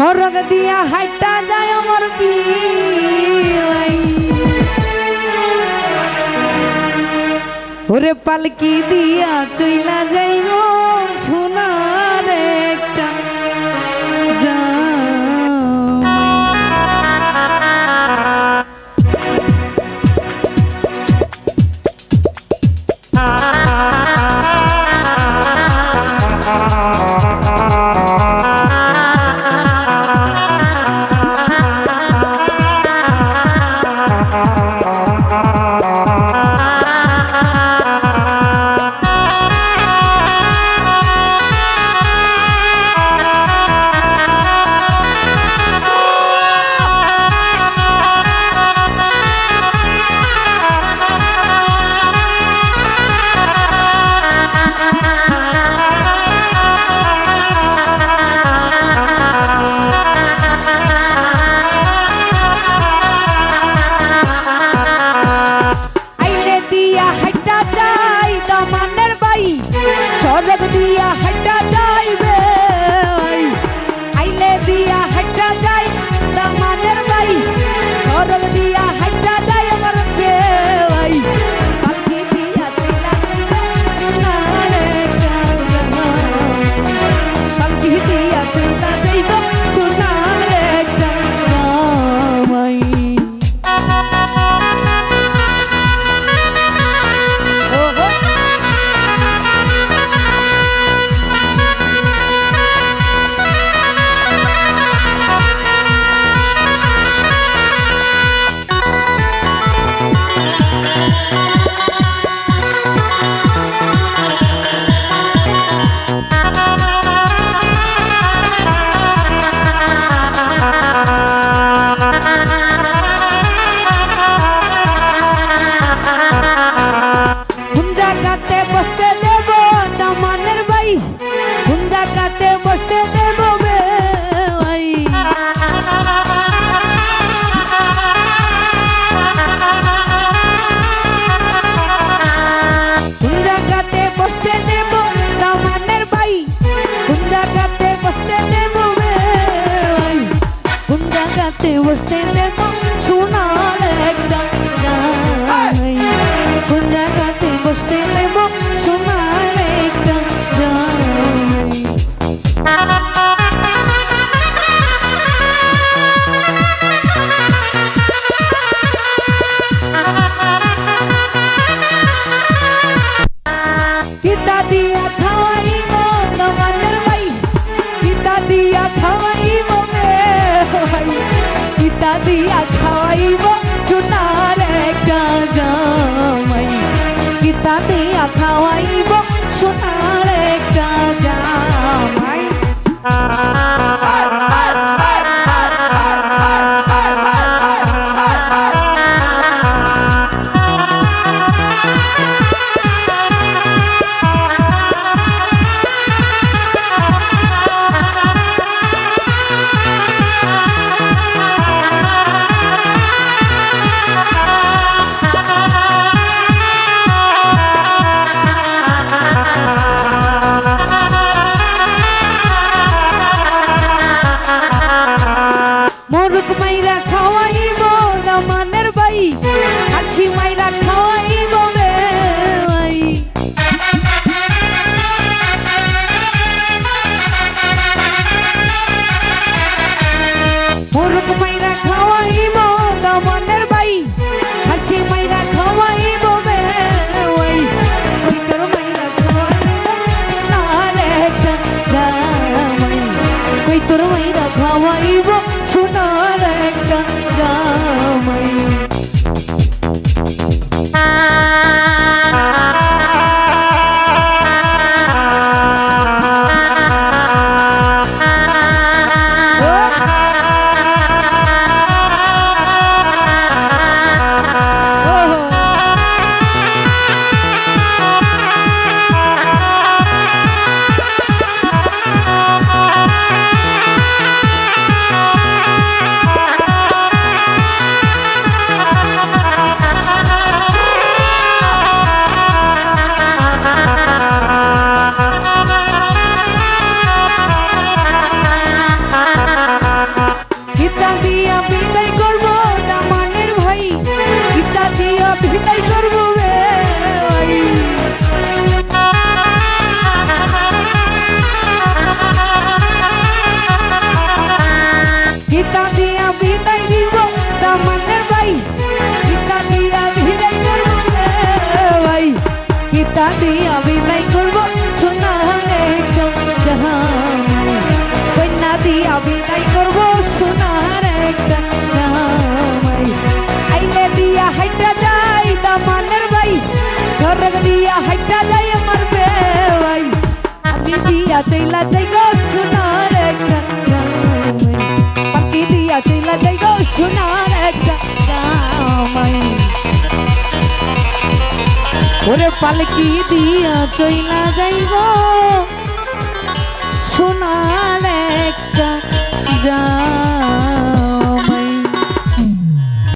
সরগ দিয়া হাইটা যায় আমার বিয়াই ওরে পালকি দিয়া চইলা যাই গো সরগ দিয়া জায়গাতে বসতে দেব সোনার একটা জামাই কোন কিতা দিয়া খাওয়াইব সোনার একটা জামাই। কিতা দিয়া খাওয়াইব সোনার একটা মোরগ মাইরা খাওয়াইব দামানের বাই। হাসি মাইরা খাওয়াইব রে ভাই কইতর মাইরা খাওয়াইব সোনার একটা জামাই কইতর মাইরা খাওয়াইব, সোনার একটা জামাই। চইলা যাই গো সোনার একটা জামাই পাখি দিয়া চইলা যাই গো সোনার একটা জামাই ওরে পালকি দিয়া চইলা যাইব সোনার একটা যা